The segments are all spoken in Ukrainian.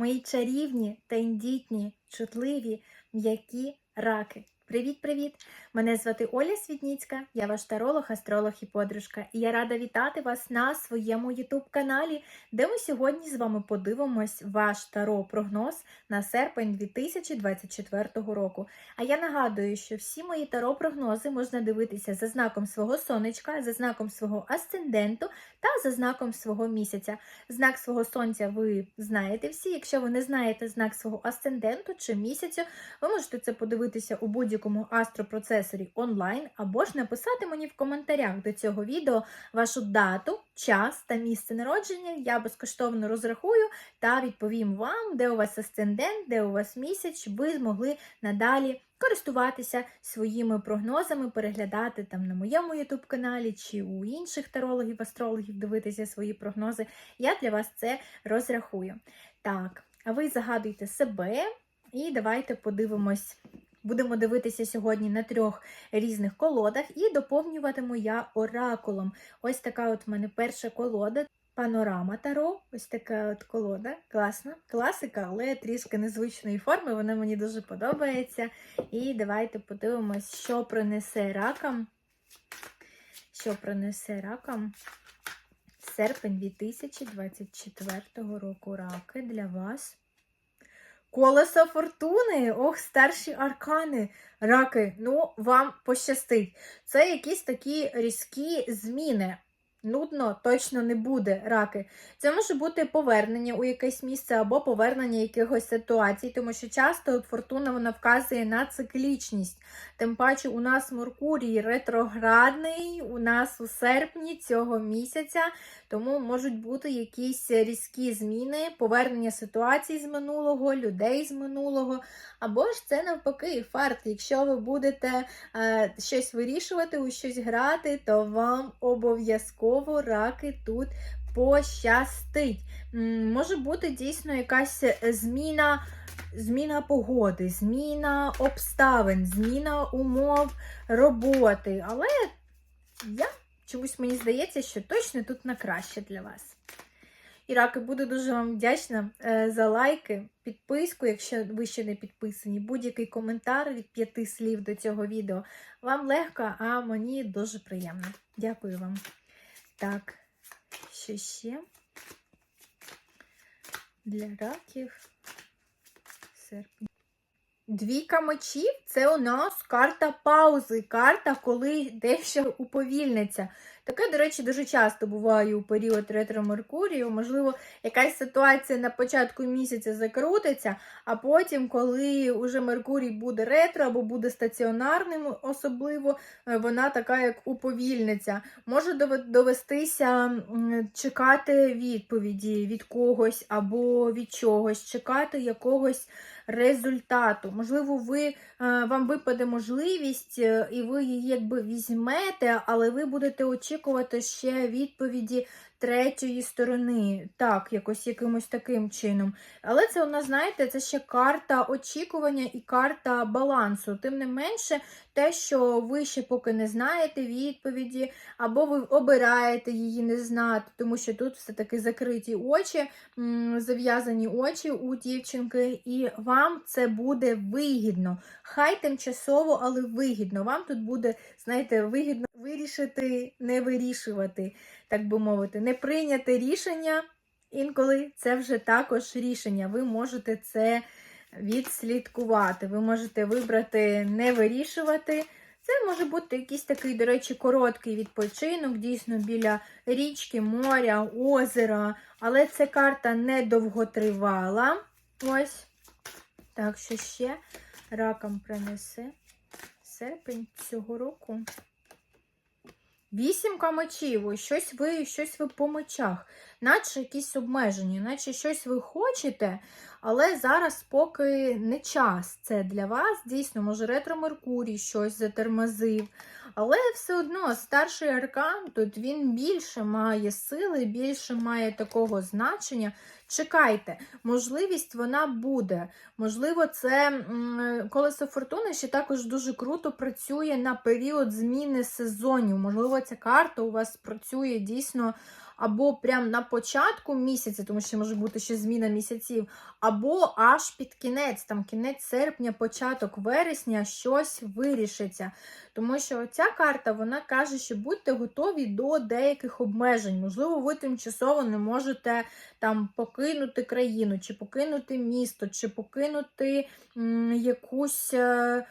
мої чарівні, тендітні, чутливі, м'які раки. Привіт-привіт! Мене звати Оля Світніцька, я ваш таролог, астролог і подружка. І я рада вітати вас на своєму ютуб-каналі, де ми сьогодні з вами подивимось ваш таро-прогноз на серпень 2024 року. А я нагадую, що всі мої таро-прогнози можна дивитися за знаком свого сонечка, за знаком свого асценденту та за знаком свого місяця. Знак свого сонця ви знаєте всі. Якщо ви не знаєте знак свого асценденту чи місяцю, ви можете це подивитися у будь-якому астропроцесорі онлайн, або ж написати мені в коментарях до цього відео вашу дату, час та місце народження. Я безкоштовно розрахую та відповім вам, де у вас асцендент, де у вас місяць, щоб ви змогли надалі. Користуватися своїми прогнозами, переглядати там на моєму ютуб каналі чи у інших тарологів, астрологів, дивитися свої прогнози. Я для вас це розрахую. Так, а ви загадуйте себе і давайте подивимось. Будемо дивитися сьогодні на трьох різних колодах і доповнюватиму я оракулом. Ось така от в мене перша колода. Панорама Таро, ось така от колода. Класна, класика, але трішки незвичної форми. Вона мені дуже подобається. І давайте подивимось, що принесе ракам. Що принесе ракам серпень 2024 року раки для вас. Колесо фортуни, ох, старші аркани, раки, ну, вам пощастить. Це якісь такі різкі зміни. Нудно точно не буде раки. Це може бути повернення у якесь місце або повернення якихось ситуацій, тому що часто фортуна вона вказує на циклічність. Тим паче, у нас Меркурій ретроградний, у нас у серпні цього місяця, тому можуть бути якісь різкі зміни, повернення ситуацій з минулого, людей з минулого. Або ж це навпаки фарт. Якщо ви будете е, щось вирішувати, у щось грати, то вам обов'язково раки тут пощастить. Може бути дійсно якась зміна. Зміна погоди, зміна обставин, зміна умов роботи. Але я чомусь мені здається, що точно тут на краще для вас. І раки, буду дуже вам вдячна е, за лайки, підписку, якщо ви ще не підписані, будь-який коментар від п'яти слів до цього відео. Вам легко, а мені дуже приємно. Дякую вам. Так, що ще? Для раків серпень. Двійка мечів це у нас карта паузи, карта, коли дещо уповільниться. Таке, до речі, дуже часто буває у період ретро Меркурію. Можливо, якась ситуація на початку місяця закрутиться, а потім, коли уже Меркурій буде ретро або буде стаціонарним, особливо, е, вона така, як уповільниться. Може довестися чекати відповіді від когось або від чогось, чекати якогось результату. Можливо, ви, е, вам випаде можливість, е, і ви її якби візьмете, але ви будете очікувати ще відповіді третьої сторони. Так, якось якимось таким чином. Але це у нас, знаєте, це ще карта очікування і карта балансу. Тим не менше, те, що ви ще поки не знаєте відповіді, або ви обираєте її не знати, тому що тут все-таки закриті очі, зав'язані очі у дівчинки, і вам це буде вигідно. Хай тимчасово, але вигідно. Вам тут буде, знаєте, вигідно вирішити, не вирішувати, так би мовити, не прийняти рішення. Інколи це вже також рішення. Ви можете це відслідкувати. Ви можете вибрати не вирішувати. Це може бути якийсь такий, до речі, короткий відпочинок, дійсно біля річки, моря, озера. Але це карта не довготривала. Ось. Так, що ще раком принесе серпень цього року. Вісімка мечів, ось щось ви, щось ви по мечах, наче якісь обмеження, наче щось ви хочете, але зараз поки не час це для вас. Дійсно, може, ретро Меркурій щось затормозив. Але все одно старший аркан тут він більше має сили, більше має такого значення. Чекайте, можливість вона буде. Можливо, це колесо фортуни ще також дуже круто працює на період зміни сезонів. Можливо, ця карта у вас працює дійсно або прямо на початку місяця, тому що може бути ще зміна місяців, або аж під кінець, там кінець серпня, початок вересня, щось вирішиться. Тому що ця карта вона каже, що будьте готові до деяких обмежень. Можливо, ви тимчасово не можете там покинути країну, чи покинути місто, чи покинути м, якусь. е,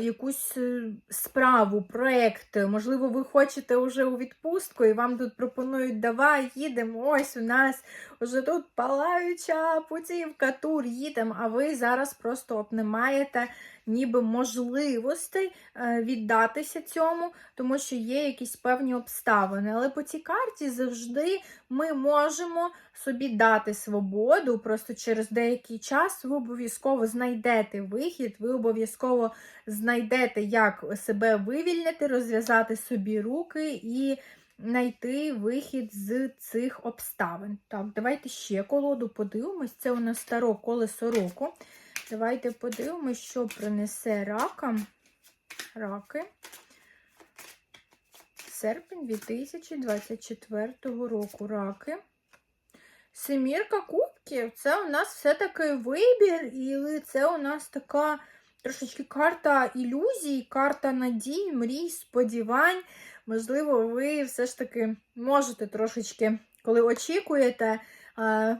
Якусь е, справу, проект, можливо, ви хочете вже у відпустку, і вам тут пропонують, давай їдемо. Ось у нас вже тут палаюча путівка, тур їдемо, а ви зараз просто от не маєте ніби можливостей е, віддатися цьому, тому що є якісь певні обставини. Але по цій карті завжди ми можемо собі дати свободу, просто через деякий час ви обов'язково знайдете вихід, ви обов'язково знайдете, як себе вивільнити, розв'язати собі руки і знайти вихід з цих обставин. Так, давайте ще колоду подивимось. Це у нас старо колесо року. Давайте подивимось, що принесе ракам. Раки. Серпень 2024 року. Раки. Семірка кубків. Це у нас все-таки вибір, і це у нас така трошечки карта ілюзій, карта надій, мрій, сподівань. Можливо, ви все ж таки можете трошечки, коли очікуєте,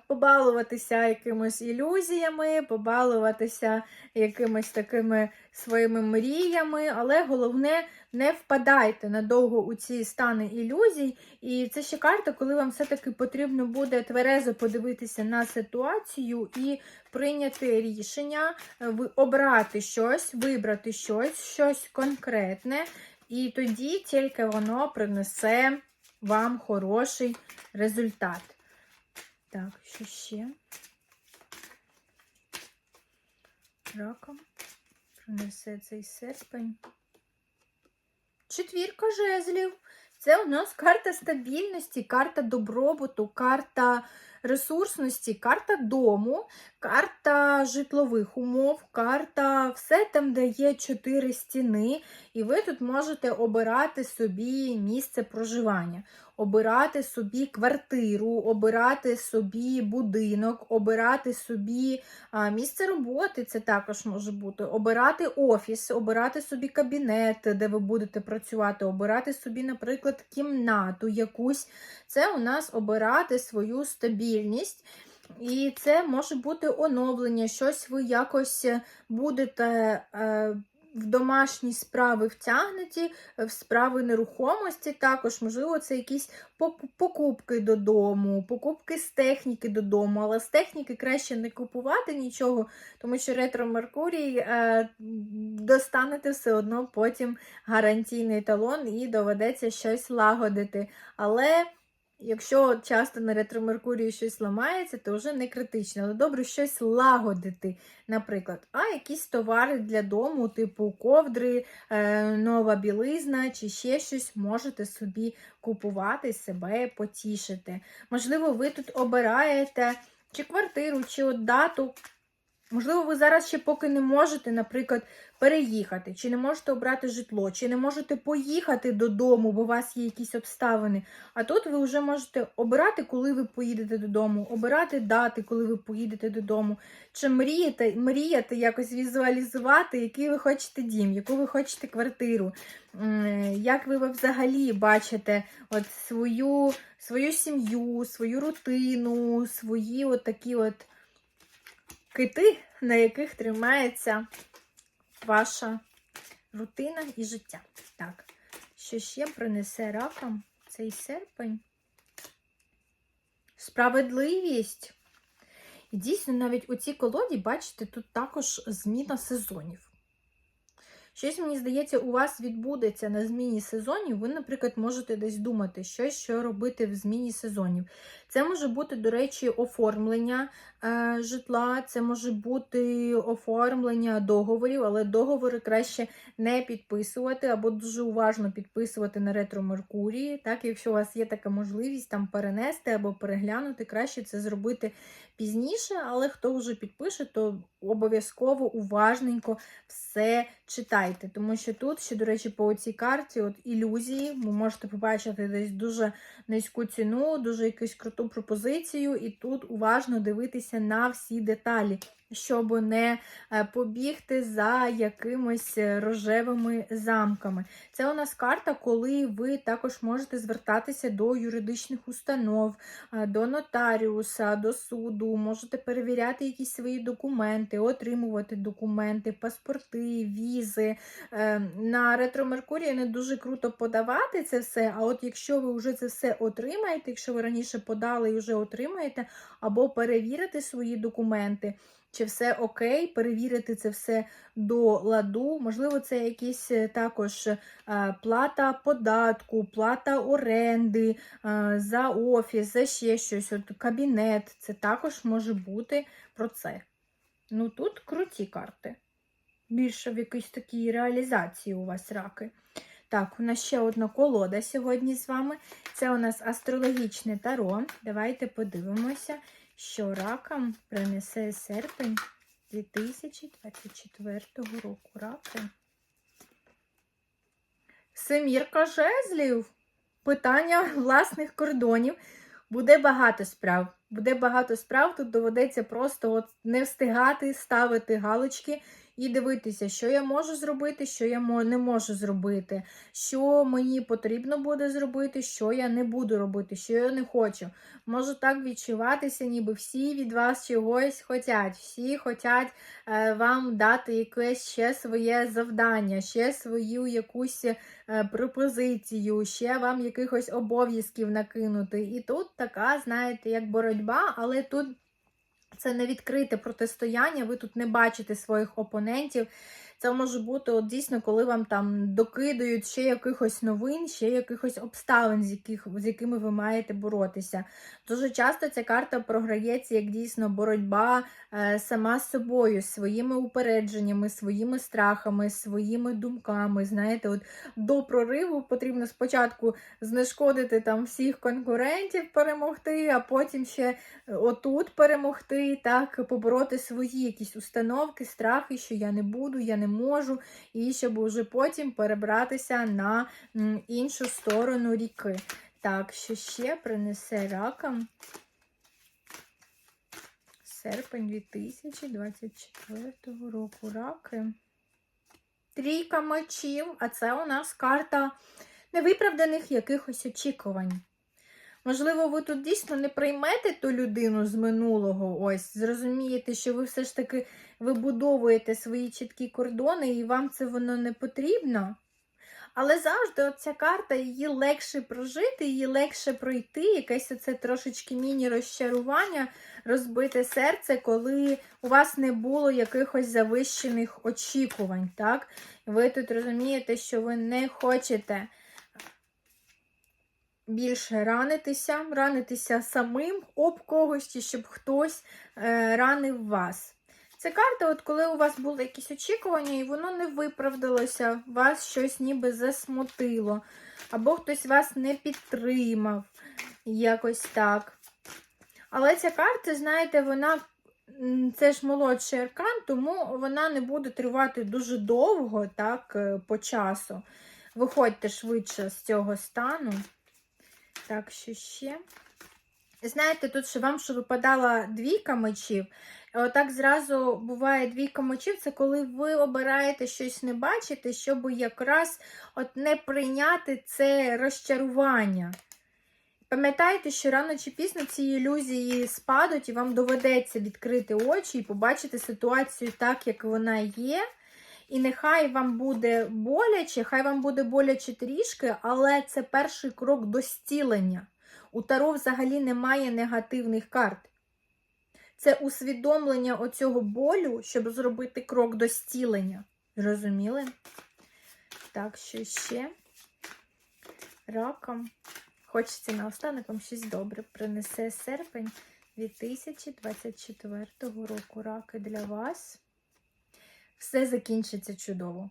побалуватися якимось ілюзіями, побалуватися якимись такими своїми мріями, але головне, не впадайте надовго у ці стани ілюзій. І це ще карта, коли вам все-таки потрібно буде тверезо подивитися на ситуацію і прийняти рішення, е, обрати щось, вибрати щось, щось конкретне. І тоді тільки воно принесе вам хороший результат. Так, що ще? Раком принесе цей серпень. Четвірка жезлів. Це у нас карта стабільності, карта добробуту, карта ресурсності, карта дому, карта житлових умов, карта все там, де є чотири стіни, і ви тут можете обирати собі місце проживання, обирати собі квартиру, обирати собі будинок, обирати собі місце роботи, це також може бути, обирати офіс, обирати собі кабінет, де ви будете працювати, обирати собі, наприклад, кімнату якусь. Це у нас обирати свою стабільність. І це може бути оновлення, щось ви якось будете е, в домашні справи втягнуті, в справи нерухомості також, можливо, це якісь покупки додому, покупки з техніки додому, але з техніки краще не купувати нічого, тому що ретро Меркурій е, достанете все одно потім гарантійний талон і доведеться щось лагодити. Але Якщо часто на ретро Меркурії щось ламається, то вже не критично. Але добре щось лагодити, наприклад. А якісь товари для дому, типу ковдри, е, нова білизна чи ще щось можете собі купувати, себе потішити. Можливо, ви тут обираєте чи квартиру, чи от дату. Можливо, ви зараз ще поки не можете, наприклад, переїхати, чи не можете обрати житло, чи не можете поїхати додому, бо у вас є якісь обставини. А тут ви вже можете обирати, коли ви поїдете додому, обирати дати, коли ви поїдете додому, чи мріяти, мріяти якось візуалізувати, який ви хочете дім, яку ви хочете квартиру, як ви взагалі бачите от свою, свою сім'ю, свою рутину, свої от такі от кити, на яких тримається ваша рутина і життя. Так, що ще принесе ракам цей серпень? Справедливість. І дійсно, навіть у цій колоді, бачите, тут також зміна сезонів. Щось, мені здається, у вас відбудеться на зміні сезонів. Ви, наприклад, можете десь думати, щось, що робити в зміні сезонів. Це може бути, до речі, оформлення е, житла, це може бути оформлення договорів, але договори краще не підписувати або дуже уважно підписувати на ретро Меркурії. Так, якщо у вас є така можливість там перенести або переглянути, краще це зробити пізніше, але хто вже підпише, то обов'язково уважненько все читайте. Тому що тут, ще, до речі, по цій карті от ілюзії, ви можете побачити десь дуже низьку ціну, дуже якусь круту пропозицію, і тут уважно дивитися на всі деталі. Щоб не е, побігти за якимись рожевими замками. Це у нас карта, коли ви також можете звертатися до юридичних установ, е, до нотаріуса, до суду, можете перевіряти якісь свої документи, отримувати документи, паспорти, візи. Е, На ретро Меркурії не дуже круто подавати це все. А от якщо ви вже це все отримаєте, якщо ви раніше подали і вже отримаєте, або перевірити свої документи. Чи все окей, перевірити це все до ладу. Можливо, це якісь е, також е, плата податку, плата оренди е, за офіс, за ще щось, от кабінет. Це також може бути про це. Ну тут круті карти. Більше в якійсь такій реалізації у вас раки. Так, у нас ще одна колода сьогодні з вами. Це у нас астрологічне таро. Давайте подивимося що ракам принесе серпень 2024 року. Раки. Семірка жезлів. Питання власних кордонів. Буде багато справ. Буде багато справ, тут доведеться просто от не встигати ставити галочки і дивитися, що я можу зробити, що я не можу зробити, що мені потрібно буде зробити, що я не буду робити, що я не хочу. Можу так відчуватися, ніби всі від вас чогось хочуть. Всі хочуть е, вам дати якесь ще своє завдання, ще свою якусь е, пропозицію, ще вам якихось обов'язків накинути. І тут така, знаєте, як боротьба, але тут. Це не відкрите протистояння, ви тут не бачите своїх опонентів. Це може бути от дійсно, коли вам там докидають ще якихось новин, ще якихось обставин, з яких, з якими ви маєте боротися. Дуже часто ця карта програється як дійсно боротьба е, сама з собою, своїми упередженнями, своїми страхами, своїми думками. Знаєте, от до прориву потрібно спочатку знешкодити там всіх конкурентів, перемогти, а потім ще отут перемогти, так, побороти свої якісь установки, страхи, що я не буду, я не можу, і щоб вже потім перебратися на іншу сторону ріки. Так, що ще принесе ракам серпень 2024 року раки. Трійка мечів, а це у нас карта невиправданих якихось очікувань. Можливо, ви тут дійсно не приймете ту людину з минулого, ось, зрозумієте, що ви все ж таки вибудовуєте свої чіткі кордони, і вам це воно не потрібно. Але завжди ця карта її легше прожити, її легше пройти, якесь оце трошечки міні-розчарування, розбите серце, коли у вас не було якихось завищених очікувань. так? Ви тут розумієте, що ви не хочете більше ранитися, ранитися самим об когось, щоб хтось е, ранив вас. Це карта, от коли у вас були якісь очікування, і воно не виправдалося, вас щось ніби засмутило, або хтось вас не підтримав, якось так. Але ця карта, знаєте, вона це ж молодший аркан, тому вона не буде тривати дуже довго, так, е, по часу. Виходьте швидше з цього стану. Так, що ще? Знаєте, тут що вам що випадала двійка мечів. Отак зразу буває двійка мечів, це коли ви обираєте щось не бачити, щоб якраз от не прийняти це розчарування. Пам'ятайте, що рано чи пізно ці ілюзії спадуть, і вам доведеться відкрити очі і побачити ситуацію так, як вона є. І нехай вам буде боляче, хай вам буде боляче трішки, але це перший крок до зцілення. У Таро взагалі немає негативних карт. Це усвідомлення оцього болю, щоб зробити крок до зцілення. Зрозуміли? Так, що ще? Раком. хочеться наостанок вам щось добре принесе серпень 2024 року. Раки для вас. Все закінчиться чудово.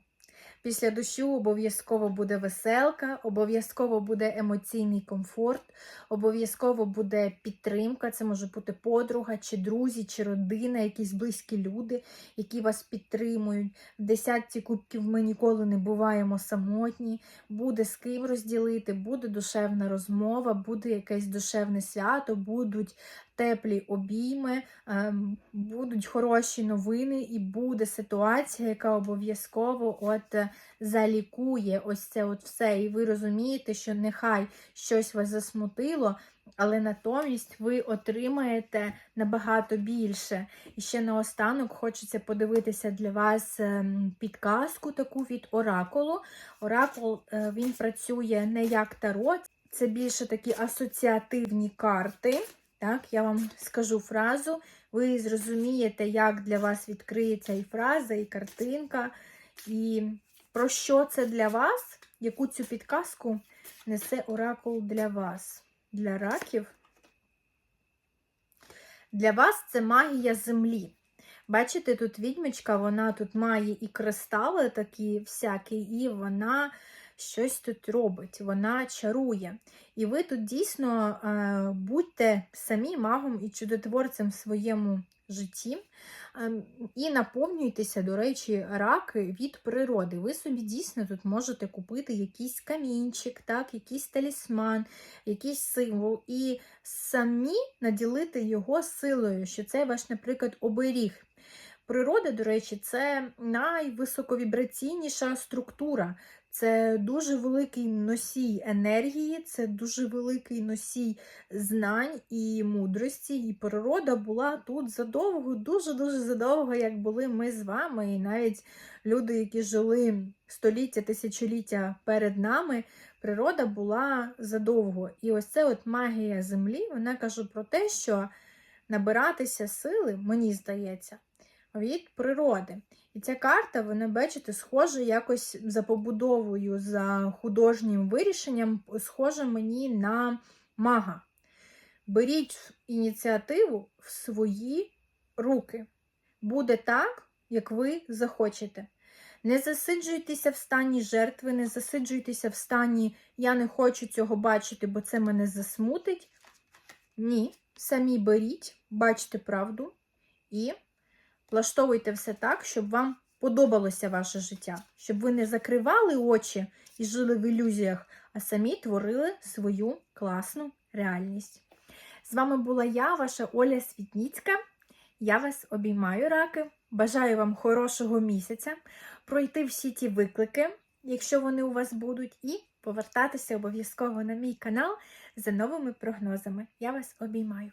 Після дощу обов'язково буде веселка, обов'язково буде емоційний комфорт, обов'язково буде підтримка. Це може бути подруга, чи друзі, чи родина, якісь близькі люди, які вас підтримують. В десятці кубків ми ніколи не буваємо самотні. Буде з ким розділити, буде душевна розмова, буде якесь душевне свято, будуть теплі обійми, ем, будуть хороші новини, і буде ситуація, яка обов'язково от е, залікує ось це от все. І ви розумієте, що нехай щось вас засмутило, але натомість ви отримаєте набагато більше. І ще наостанок хочеться подивитися для вас ем, підказку таку від оракулу. Оракул е, він працює не як таро, це більше такі асоціативні карти. Так, я вам скажу фразу, ви зрозумієте, як для вас відкриється і фраза, і картинка, і про що це для вас, яку цю підказку несе оракул для вас, для раків. Для вас це магія землі. Бачите, тут відьмочка, вона тут має і кристали такі всякі, і вона щось тут робить, вона чарує. І ви тут дійсно е, будьте самі магом і чудотворцем в своєму житті. е, І наповнюйтеся, до речі, раки від природи. Ви собі дійсно тут можете купити якийсь камінчик, так, якийсь талісман, якийсь символ, і самі наділити його силою, що це ваш, наприклад, оберіг. Природа, до речі, це найвисоковібраційніша структура. Це дуже великий носій енергії, це дуже великий носій знань і мудрості. І природа була тут задовго, дуже-дуже задовго, як були ми з вами. І навіть люди, які жили століття, тисячоліття перед нами, природа була задовго. І ось це от магія землі, вона каже про те, що набиратися сили, мені здається, від природи. І ця карта, вона, бачите, схожа якось за побудовою, за художнім вирішенням, схожа мені на мага. Беріть ініціативу в свої руки. Буде так, як ви захочете. Не засиджуйтеся в стані жертви, не засиджуйтеся в стані я не хочу цього бачити, бо це мене засмутить. Ні, самі беріть, бачте правду і влаштовуйте все так, щоб вам подобалося ваше життя, щоб ви не закривали очі і жили в ілюзіях, а самі творили свою класну реальність. З вами була я, ваша Оля Світніцька. Я вас обіймаю, раки. Бажаю вам хорошого місяця, пройти всі ті виклики, якщо вони у вас будуть, і повертатися обов'язково на мій канал за новими прогнозами. Я вас обіймаю.